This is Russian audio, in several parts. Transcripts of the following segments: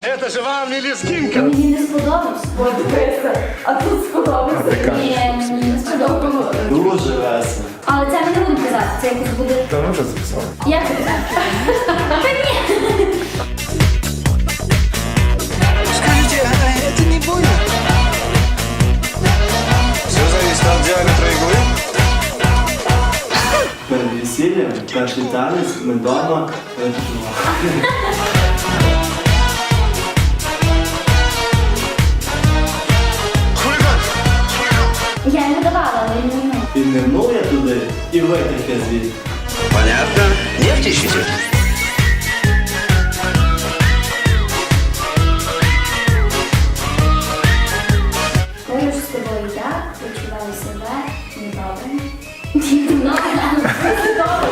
Это же вам не лезгинка. Мені не сподобався. А тут сподобався. Ні, мені не сподобалося. Дуже весело. Але це ми не будемо казати, це якось буде. Та ми вже записали. Як це так? Та ні. Скажите, а это не больно? Все зависит от диаметра иглы. Перед весіллям, перший танець, ми вдома Я не давала, але він не І нирнув я туди, і витяг я звідти. Понятно. Нефть ищете? Поруч з тобою я почуваю себе недобре. Добре, але добре.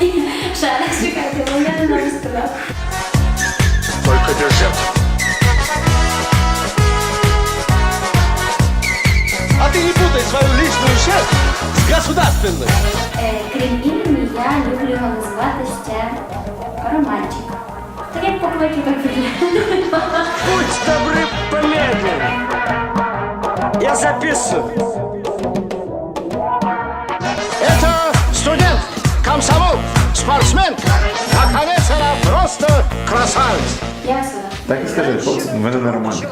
І Ще раз чекайте, бо я не можу сказати. Только держать. с государственной. Е, Крім імені, я люблю його називати ще романчик. Так як поклики, так і Будь добры, помедленнее. Я записываю. Это студент, комсомол, спортсмен. Наконец, она просто красавица. Ясно. Так і скажи, хлопці, в мене нормально.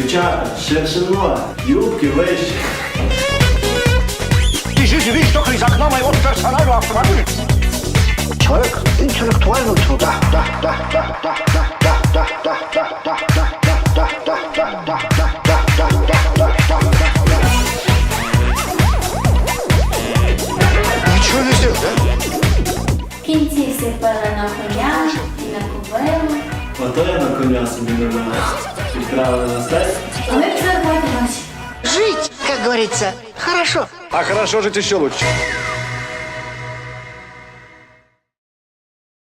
Дівчата, ширше ноги, юбки вищі. Ты же видишь только из окна моего персонального автомобиля. Человек интеллектуального труда. Да, да, да, да, да, да, да, да, да, да, да, да, да, да, да, да, да, да, да, да, да, да. Ничего не сделал, да? В кінці сипали на коня і на кобилу. Ото я на коня собі набираю. Приправы заставь. Жить, как говорится, хорошо. А хорошо жить еще лучше.